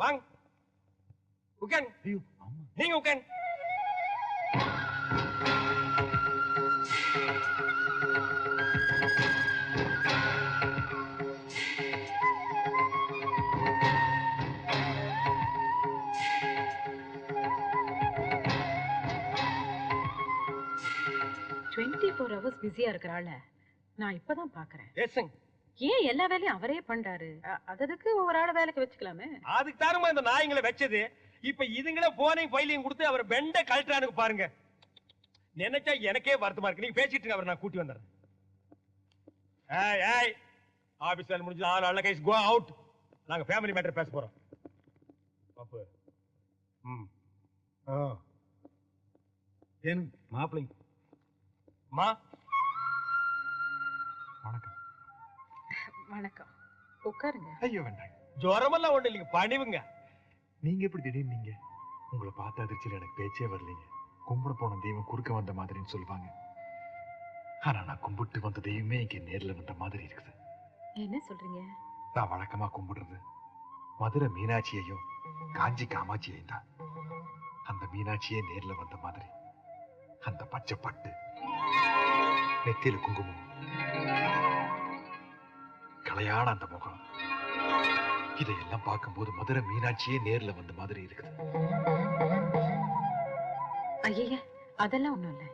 வாங்க ஐயோ ஆமா. நீங்க உட்கான் டுவெண்ட்டி ஃபோர் ஹவர்ஸ் பிஸியா இருக்கிற ஆள நான் இப்பதான் பாக்குறேன். ஏன் எல்லா வேலையும் அவரே பண்றாரு? அ- அதற்கு ஒரு ஆள வேலைக்கு வச்சுக்கலாமே. அதுக்கு தானமா இந்த நாய்ங்களை வச்சது. இப்ப இதுங்களே போனையும் ஃபைலையும் கொடுத்து அவர் பெண்ட கழட்டுறானுக்கு பாருங்க. நினைச்சா எனக்கே வருத்தமா இருக்கு. நீங்க பேசிட்டு அவரை நான் கூட்டி வந்துடுறேன். ஏய் ஏய் ஆபீஸ் வேலை முடிஞ்சு ஆள் அல்ல கைஸ் கோ அவுட் நாங்க ஃபேமிலி மேட்டர் பேச போறோம். பாப்பு. ம். ஆ. ஏன் மாப்பிள்ளை மா? வணக்கம். உட்காருங்க. ஐயோ வேண்டாம் ஜுரமெல்லாம் ஒண்ணு இல்லைங்க. பணிவுங்க. நீங்க எப்படி திடீர்னு நீங்க? உங்களை பார்த்த அதிர்ச்சியில் எனக்கு பேச்சே வரலைங்க. கும்பிட போன தெய்வம் குறுக்க வந்த மாதிரின்னு சொல்லுவாங்க. ஆனா நான் கும்பிட்டு வந்த தெய்வமே இங்க நேர்ல வந்த மாதிரி இருக்குது. என்ன சொல்றீங்க? நான் வழக்கமா கும்பிடுறது மதுரை மீனாட்சியையும் காஞ்சி காமாட்சியையும் தான். அந்த மீனாட்சியே நேர்ல வந்த மாதிரி. அந்த பச்சை பட்டு நெத்தியில குங்குமம். கலையான அந்த முகம். இதையெல்லாம் பார்க்கும்போது மதுரை மீனாட்சியே நேர்ல வந்த மாதிரி இருக்குது. ஐய அதெல்லாம் ஒண்ணும் இல்ல.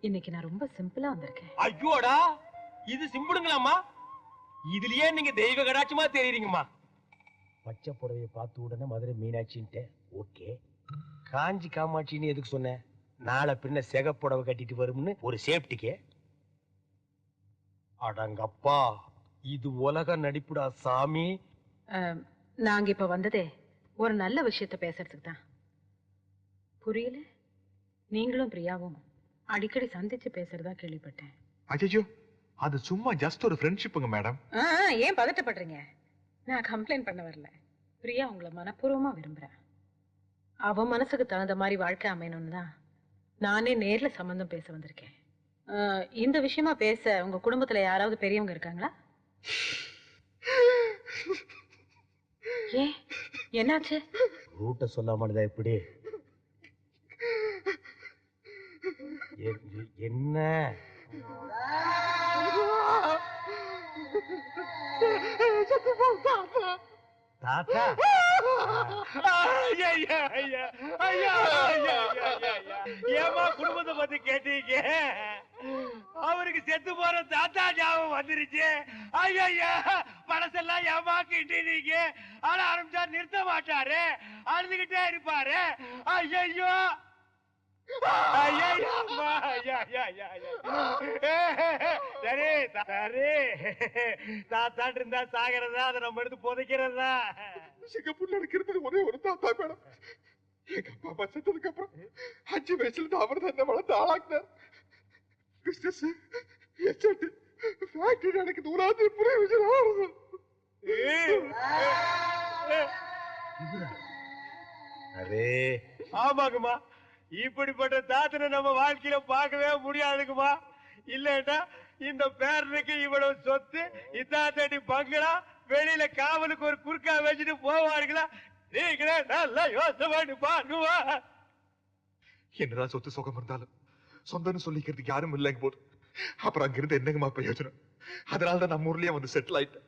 இன்னைக்கு நான் ரொம்ப சிம்பிளா வந்திருக்கேன். ஐயோடா இது சிம்பிளுங்களாம்மா? இதுலயே நீங்க தெய்வ கடாட்சமா தெரியுறீங்கம்மா பச்சை புடவைய பார்த்த உடனே மதுரை மீனாட்சின்ட்டு ஓகே. காஞ்சி காமாட்சின்னு எதுக்கு சொன்னேன் நாளை பின்ன சிகப்புடவை கட்டிட்டு வரும்னு ஒரு சேஃப்டிக்கு அடங்கப்பா. இது உலக நடிப்புடா சாமி. அம், நாங்க இப்ப வந்ததே ஒரு நல்ல விஷயத்த பேசுறதுக்கு தான். புரியல? நீங்களும் பிரியாவும் அடிக்கடி சந்திச்சு பேசுறதா கேள்விப்பட்டேன். அஜய்யோ அது சும்மா ஜஸ்ட் ஒரு ஃப்ரெண்ட்ஷிப்புங்க மேடம் ஆ, ஆ, ஏன் பதட்டப்படுறீங்க? நான் கம்ப்ளைண்ட் பண்ண வரல. பிரியா உங்களை மனப்பூர்வமா விரும்புறேன் அவ மனசுக்கு தகுந்த மாதிரி வாழ்க்கை அமையணும்னு தான் நானே நேர்ல சம்பந்தம் பேச வந்திருக்கேன். ஆ, இந்த விஷயமா பேச உங்க குடும்பத்துல யாராவது பெரியவங்க இருக்காங்களா? ஏன் என்னாச்சு? ரூட்டை எ- எ- என்ன? தாத்தா? ஐயா, ஐயா, ஐயா, ஐயா, ஐயா, ஐயா, ஐயா, ஐயா. ஏம்மா குடும்பத்தை பத்தி கேட்டீங்க? அவருக்கு செத்து போற தாத்தா ஞாபகம் வந்துருச்சு. ஐயா மனசெல்லாம் ஏமாக்கிட்டு நீங்க. ஆனா ஆரம்பிச்சா நிறுத்த மாட்டாரு. அழுதுகிட்டே இருப்பாரு. ஐயோ சரி சரி. தாத்தாட்டு இருந்தா சாகிறதா? அதை நம்ம எடுத்து புதைக்கிறதா? சிங்கப்பூர்ல இருக்கிறது ஒரே ஒரு தாத்தா மேடம். எங்க அப்பா செத்ததுக்கு அப்புறம் அஞ்சு வயசுல அவர் தான் என்ன வளர்த்து ஆளாக்குனார். பிசினஸ் எச்சட்டு ஃபேக்டரி எனக்கு தூராது புரிய அரே ஆமாங்கம்மா. இப்படிப்பட்ட தாத்தனை நம்ம வாழ்க்கையில பார்க்கவே முடியாதுங்கம்மா. இல்லைன்னா இந்த பேரனுக்கு இவ்வளவு சொத்து இத்தாத்தடி பங்களா வெளியில காவலுக்கு ஒரு குறுக்கா வச்சுட்டு போவார்களா நீங்களே நல்லா யோசனை பண்ணி பாருங்கம்மா என்னதான் சொத்து சுகம் இருந்தாலும் சொந்தம்னு சொல்லிக்கிறதுக்கு யாரும் இல்லைங்க போது. அப்புறம் அங்கிருந்து என்னங்கம்மா பிரயோஜனம் அதனால தான் நம்ம ஊர்லயே வந்து செட்டில் ஆயிட்டேன்.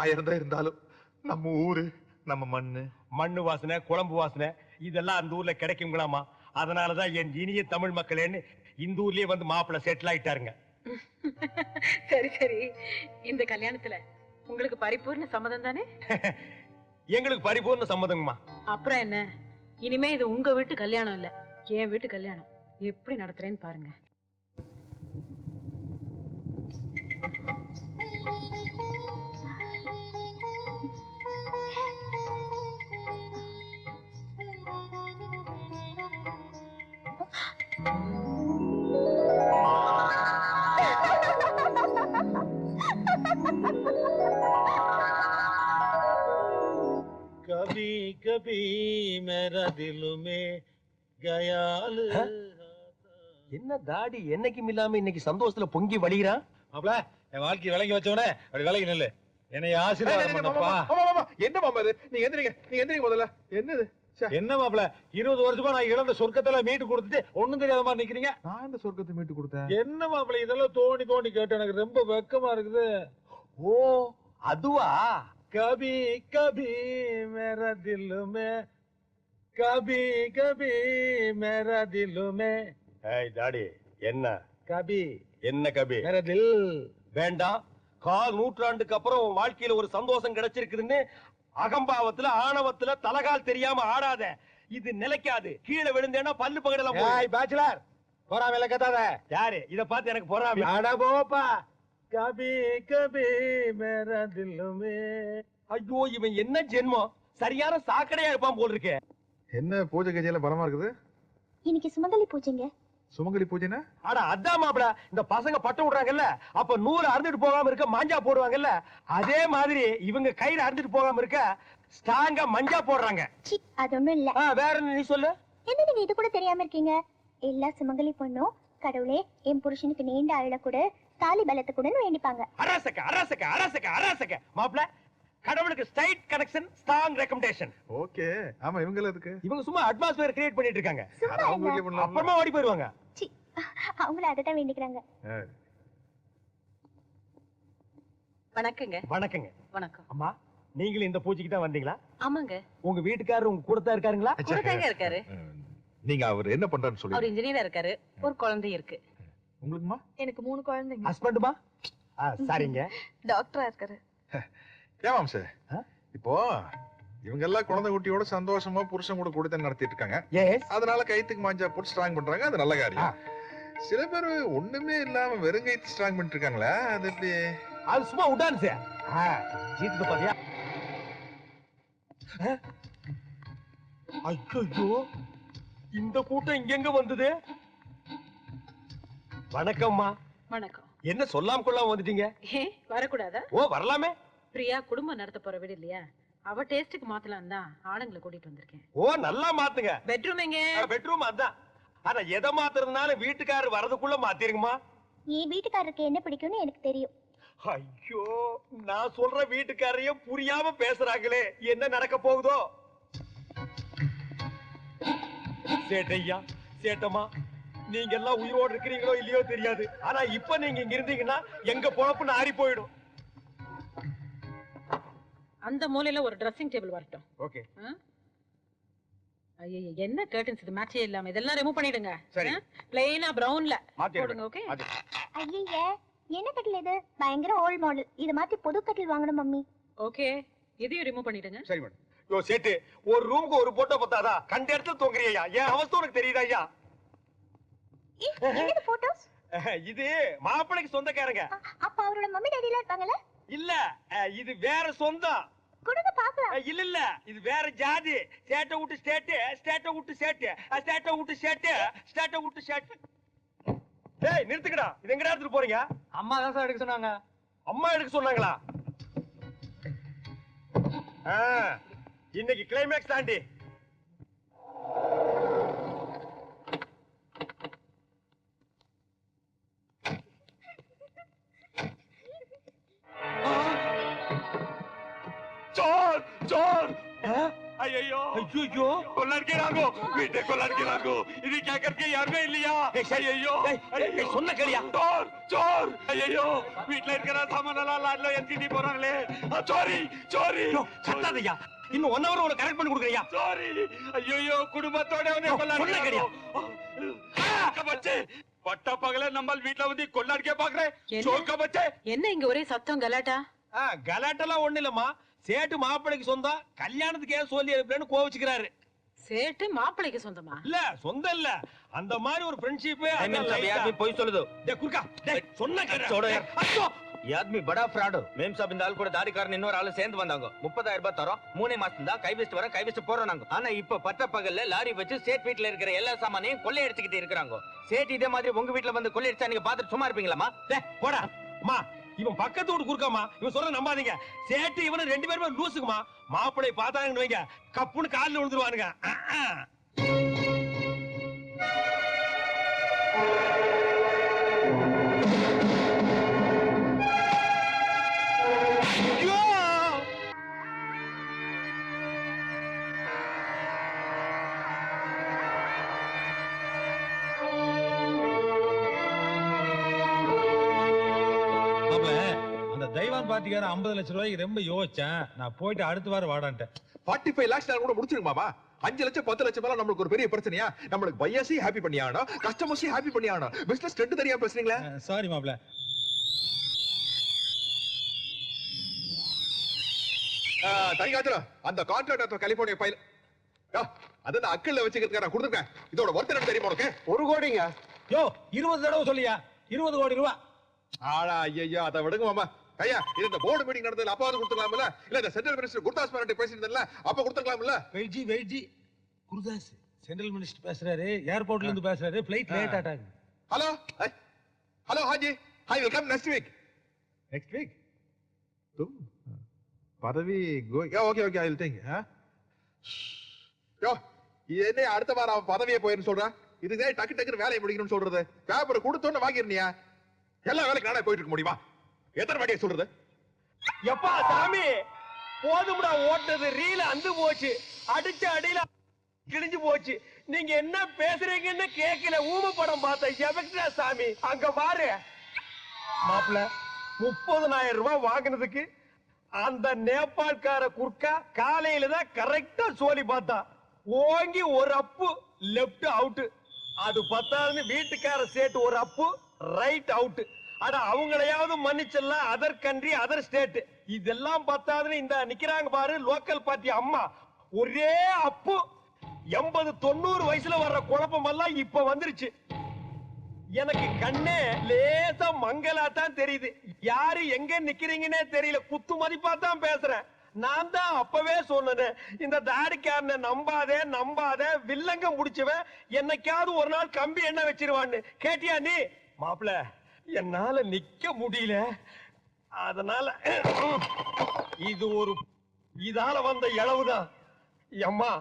ஆயிரம் தான் இருந்தாலும் நம்ம ஊரு நம்ம மண்ணு. மண்ணு வாசனை குழம்பு வாசனை இதெல்லாம் அந்த ஊர்ல கிடைக்குங்களாமா அதனாலதான் என் இனிய தமிழ் மக்களேன்னு இந்த ஊர்லயே வந்து மாப்பிள்ளை செட்டில் ஆயிட்டாருங்க. சரி சரி. இந்த கல்யாணத்துல உங்களுக்கு பரிபூர்ண சம்மதம் தானே? எங்களுக்கு பரிபூர்ண சம்மதங்கம்மா. அப்புறம் என்ன? இனிமே இது உங்க வீட்டு கல்யாணம் இல்ல என் வீட்டு கல்யாணம். எப்படி நடத்துறேன்னு பாருங்க. கபி கபி மேரா திலுமே கயாலு என்ன தாடி என்னைக்கும் இல்லாம இன்னைக்கு சந்தோஷத்துல பொங்கி வழிகிறான் மாப்ள என் வாழ்க்கை விலகி வச்சவனே அப்படி விலகி நில்லு. என்னை ஆசீர்வாதம் பண்ணப்பா. என்ன மாமா இது? நீங்க எந்திரிங்க நீங்க எந்திரிங்க முதல்ல. என்னது? என்ன மாப்பிள இருபது வருஷமா நான் இழந்த சொர்க்கத்துல மீட்டு கொடுத்துட்டு ஒண்ணும் தெரியாத மாதிரி நிக்கிறீங்க? நான் இந்த சொர்க்கத்தை மீட்டு கொடுத்தேன்? என்ன மாப்பிள இதெல்லாம் தோண்டி தோண்டி கேட்டு எனக்கு ரொம்ப வெக்கமா இருக்குது. ஓ அதுவா? கபி கபி மேரா தில்லுமே கபி கபி மேரா தில்லுமே ஏய் டாடி என்ன? கபி. என்ன கபி? மேரா தில் வேண்டாம். கால் நூற்றாண்டுக்கு அப்புறம் உன் வாழ்க்கையில ஒரு சந்தோஷம் கிடைச்சிருக்குதுன்னு அகம்பாவத்துல ஆணவத்துல தலகால் தெரியாம ஆடாத. இது நிலைக்காது. கீழே விழுந்தேன்னா பல்லு பகடலாம் போகும். ஏய் பேச்சுலர் போறா வேலை கத்தாத. யாரு? இத பார்த்து எனக்கு பொறாமை. அட போப்பா. கபி கபி மேரா தில்லுமே ஐயோ இவன் என்ன ஜென்மம்? சரியான சாக்கடையா இருப்பான் போல் இருக்கே. என்ன பூஜை கஜையில பலமா இருக்குது? இன்னைக்கு சுமங்கலி பூஜைங்க. சுமங்கலி பூஜைனா? அட அதான் மாப்பிள. இந்த பசங்க பட்டம் விடுறாங்கல்ல அப்ப நூறு அறுந்துட்டு போகாம இருக்க மாஞ்சா போடுவாங்கல்ல அதே மாதிரி இவங்க கயிறு அறுந்துட்டு போகாம இருக்க ஸ்ட்ராங்கா மஞ்சா போடுறாங்க. சி அது ஒண்ணும் இல்ல. ஆ, வேற என்ன நீ சொல்லு. என்ன நீங்க இது கூட தெரியாம இருக்கீங்க? எல்லா சுமங்கலி பொண்ணும் கடவுளே என் புருஷனுக்கு நீண்ட அழல கூட தாலி பலத்தை கூடன்னு வேண்டிப்பாங்க. அரசக்க அரசக்க அரசக்க அரசக்க. மாப்பிள கடவுளுக்கு straight connection strong recommendation okay. ஆமா இவங்க எதுக்கு? இவங்க சும்மா அட்மாஸ்பியர் கிரியேட் பண்ணிட்டு இருக்காங்க. அது அப்புறமா ஓடி போயிருவாங்க. சி அவங்கள அதத்தான் வேண்டிக்கிறாங்க. வணக்கங்க. வணக்கங்க. வணக்கம். அம்மா நீங்களும் இந்த பூஜைக்கு தான் வந்தீங்களா? ஆமாங்க. உங்க வீட்டுக்காரர் உங்க கூட தான் இருக்காருங்களா? கூடதாங்க இருக்காரு. நீங்க அவர் என்ன பண்றாருன்னு சொல்லி அவர் இன்ஜினியரா இருக்காரு. ஒரு குழந்தை இருக்கு. உங்களுக்குமா? எனக்கு மூணு குழந்தைங்க. ஹஸ்பண்டுமா சரிங்க. டாக்டரா இருக்காரு. ஏமாம் சார் ஆ? இப்போ இவங்க எல்லாம் குழந்தை குட்டியோட சந்தோஷமா புருஷன் கூட கூடத்தான் நடத்திட்டு இருக்காங்க. எஸ் அதனால கைத்துக்கு மாஞ்சா போட்டு ஸ்ட்ராங் பண்றாங்க அது நல்ல காரியம். சில பேர் ஒண்ணுமே இல்லாம வெறும் கைத்து ஸ்ட்ராங் பண்ணிட்டு இருக்காங்களா அது எப்படி? அது சும்மா உடான் சார் ஜீத்துக்கு பாத்தியா? ஐயோ இந்த கூட்டம் இங்கெங்க வந்தது? வணக்கம்மா. வணக்கம். என்ன சொல்லாம கொள்ளாம வந்துட்டீங்க? வரக்கூடாதா? ஓ வரலாமே. பிரியா குடும்பம் நடத்த போற வீடு இல்லையா? அவ டேஸ்டுக்கு மாத்தலாம் தான் ஆளுங்களை கூட்டிட்டு வந்திருக்கேன். ஓ நல்லா மாத்துங்க. பெட்ரூம் எங்க? பெட்ரூம் அதான். ஆனா எதை மாத்துறதுனால வீட்டுக்காரர் வரதுக்குள்ள மாத்திருங்கம்மா என் வீட்டுக்காரருக்கு என்ன பிடிக்கும்னு எனக்கு தெரியும். ஐயோ நான் சொல்ற வீட்டுக்காரையும் புரியாம பேசுறாங்களே. என்ன நடக்க போகுதோ? சேட்டையா சேட்டம்மா. நீங்க எல்லாம் உயிரோடு இருக்கிறீங்களோ இல்லையோ தெரியாது. ஆனா இப்ப நீங்க இங்க இருந்தீங்கன்னா எங்க பொழப்பு நாரி போயிடும். அந்த மூலையில ஒரு ட்ரெஸ்ஸிங் டேபிள் வரட்டும். ஓகே ஐயோ என்ன கர்டன்ஸ் இது? மேட்சே இல்லாம. இதெல்லாம் ரிமூவ் பண்ணிடுங்க. சரி. பிளெயினா பிரவுன்ல மாத்தி போடுங்க ஓகே ஐயய்ய என்ன கட்டில் இது? பயங்கர ஓல்ட் மாடல் இத மாத்தி புது கட்டில் வாங்கணும் மம்மி. ஓகே இதையும் ரிமூவ் பண்ணிடுங்க. சரி மேடம் யோ சேட்டு ஒரு ரூமுக்கு ஒரு போட்டோ பத்தாதா? கண்ட இடத்துல தூங்குறியா? என் அவஸ்தை உனக்கு தெரியுதா ஐயா? என்னது போட்டோஸ் இது மாப்பிளைக்கு சொந்தக்காரங்க. அப்ப அவரோட மம்மி டாடி எல்லாம் இருப்பாங்கல்ல? இல்ல இது வேற சொந்தம். கொடுங்க பாக்கலாம் இல்ல இல்ல இது வேற ஜாதி. ஸ்டேட்டை விட்டு ஸ்டேட்டு ஸ்டேட்டை விட்டு ஸ்டேட்டு ஸ்டேட்டை விட்டு ஸ்டேட்டு ஸ்டேட்டை விட்டு ஸ்டேட்டு டேய் நிறுத்துக்கடா. இது எங்கடா எடுத்துட்டு போறீங்க? அம்மா தான் சார் எடுக்க சொன்னாங்க. அம்மா எடுக்க சொன்னாங்களா? ஆ, இன்னைக்கு கிளைமேக்ஸ் தாண்டி. சோர் சோர் ஐயோ ஐயோ கொள்ளடிக்கிறாங்க வீட்டை கொள்ளடிக்கிறாங்க இது கேட்கறதுக்கு யாருமே இல்லையா ஐயோ சொன்ன கேளியா சோர் சோர் ஐயோ வீட்ல இருக்கிற சாமானெல்லாம் லாட்ல எத்திட்டு போறாங்களே சோரி சோரி கத்தாதையா இன்னும் ஒன் ஹவர் உனக்கு கரெக்ட் பண்ணி கொடுக்குறியா சாரி ஐயோ குடும்பத்தோட வந்து சொல்ல கேளியா? கொள்ளாடிக்க பச்சே பட்ட பகல நம்ம வீட்ல வந்து கொள்ளாடிக்க பாக்குறேன் என்ன? சோக்க பச்சே என்ன இங்க ஒரே சத்தம் கலாட்டா கலாட்டெல்லாம் ஒண்ணு இல்லம்மா சேட்டு மாப்பிளைக்கு சொந்தம் கல்யாணத்துக்கு ஏன் சொல்லி அனுப்புறேன்னு கோவிச்சுக்கிறாரு. சேட்டு மாப்பிளைக்கு சொந்தமா? இல்ல சொந்தம் இல்ல. அந்த மாதிரி ஒரு ஃப்ரெண்ட்ஷிப் போய் சொல்லுது. டேய் குர்கா டேய் சொன்ன கேட்டு அச்சோ. ஆத்மி படா ஃப்ராடு மேம் சாப் இந்த ஆள் கூட தாடிக்காரன் இன்னொரு ஆளு சேர்ந்து வந்தாங்க. முப்பதாயிரம் ரூபாய் தரோம். மூணு மாசம் தான் கை வச்சுட்டு வர கை போறோம் நாங்க. ஆனா இப்ப பட்ட பகல்ல லாரி வச்சு சேட் வீட்ல இருக்கிற எல்லா சாமானையும் கொள்ளையடிச்சுக்கிட்டு இருக்கிறாங்க. சேட் இதே மாதிரி உங்க வீட்டுல வந்து கொள்ளையடிச்சா நீங்க பாத்துட்டு சும்மா இருப்பீங்களாமா போடா. மா இவன் பக்கத்து வீட்டு குறுக்காமா? இவன் சொல்ற நம்பாதீங்க. சேட்டு இவனு ரெண்டு பேருமே லூசுக்குமா? மாப்பிள்ளை பார்த்தாங்கன்னு வைங்க. கப்புன்னு காலில் விழுந்துருவானுங்க. பார்ட்டிக்காரன் ஐம்பது லட்சம் ரூபாய்க்கு ரொம்ப யோசிச்சேன். நான் போயிட்டு அடுத்த வாரம் வாடான்ட்டேன். ஃபார்ட்டி ஃபைவ் லேக்ஸ் கூட முடிச்சிருங்க மாமா அஞ்சு லட்சம் பத்து லட்சம் மேல நம்மளுக்கு ஒரு பெரிய பிரச்சனையா? நம்மளுக்கு பையர்ஸையும் ஹாப்பி பண்ணி ஆகணும் கஸ்டமர்ஸையும் ஹாப்பி பண்ணி ஆகணும் பிசினஸ் ரெண்டு தெரியாம பேசுறீங்களா? சாரி மாப்ள தனி காத்துல அந்த கான்ட்ராக்ட் கலிபோர்னியா ஃபைல் அது அந்த அக்கல்ல வச்சுக்கிறதுக்கு நான் கொடுத்துருக்கேன். இதோட ஒருத்தர் தெரியுமா உனக்கு? ஒரு கோடிங்க. யோ இருபது தடவை சொல்லியா? இருபது கோடி ரூபா. ஆடா ஐயோ அதை விடுங்க மாமா. ஐயா இது இந்த போர்டு மீட்டிங் நடந்ததுல அப்பா வந்து கொடுத்துக்கலாம்ல? இல்ல இந்த சென்ட்ரல் மினிஸ்டர் குர்தாஸ் பாராட்டி பேசியிருந்தல அப்ப கொடுத்துக்கலாம்ல? வெயிட்ஜி வெயிட்ஜி குருதாஸ் சென்ட்ரல் மினிஸ்டர் பேசுறாரு ஏர்போர்ட்ல இருந்து பேசுறாரு ஃபிளைட் லேட் ஆட்டாங்க. Hello hello Haji I will come next week next week तुम பதவி okay okay I will think யோ இது என்ன அடுத்த வாரம் அவன் பதவியே போயிருன்னு சொல்றான் இதுக்கு டக்கு டக்குன்னு வேலையை முடிக்கணும்னு சொல்றது. பேப்பர் கொடுத்தோன்னு வாங்கிருந்தியா எல்லா வேலைக்கு நானே போயிட்டு இருக்க முடியுமா? எத்தனை வாட்டியை சொல்றது? எப்பா சாமி போதும்டா ஓட்டது ரீல அந்து போச்சு. அடிச்ச அடியில கிழிஞ்சு போச்சு. நீங்க என்ன பேசுறீங்கன்னு கேட்கல ஊம படம் பார்த்தேன் எவக்டா சாமி? அங்க பாரு. மாப்பிள்ள முப்பதனாயிரம் ரூபாய் வாங்கினதுக்கு அந்த நேபாள்கார குர்க்கா காலையில தான் கரெக்டா சோலி பார்த்தா. ஓங்கி ஒரு அப்பு லெஃப்ட் அவுட் அது பத்தாதுன்னு வீட்டுக்கார சேட்டு ஒரு அப்பு ரைட் அவுட் அட அவங்களையாவது மன்னிச்சிடலாம். அதர் கண்ட்ரி அதர் ஸ்டேட் இதெல்லாம் பத்தாதுன்னு இந்த நிக்கிறாங்க பாரு லோக்கல் பார்ட்டி அம்மா. ஒரே அப்பு. எண்பது தொண்ணூறு வயசுல வர்ற குழப்பம் எல்லாம் இப்ப வந்துருச்சு. எனக்கு கண்ணே லேசா மங்கலா தான் தெரியுது. யாரு எங்க நிக்கிறீங்கன்னே தெரியல. குத்து மதிப்பா தான் பேசுறேன். நான் தான் அப்பவே சொன்னேன் இந்த தாடிக்காரனை நம்பாதே நம்பாதே வில்லங்க முடிச்சவன். என்னைக்காவது ஒரு நாள் கம்பி என்ன வச்சிருவான்னு. கேட்டியா நீ? மாப்பிள என்னால நிக்க முடியல. அதனால இது ஒரு இதால வந்த இளவுதான். அம்மா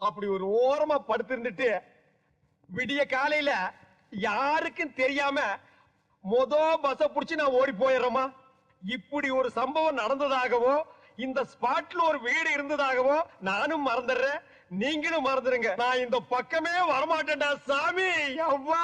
அப்படி ஒரு ஓரமா படுத்திருந்துட்டு விடிய காலையில யாருக்கும் தெரியாம மொத பச புடிச்சு நான் ஓடி போயிடுறேமா இப்படி ஒரு சம்பவம் நடந்ததாகவோ இந்த ஸ்பாட்ல ஒரு வீடு இருந்ததாகவோ நானும் மறந்துடுறேன். நீங்களும் மறந்துடுங்க. நான் இந்த பக்கமே வரமாட்டேன்டா சாமி! அவ்வா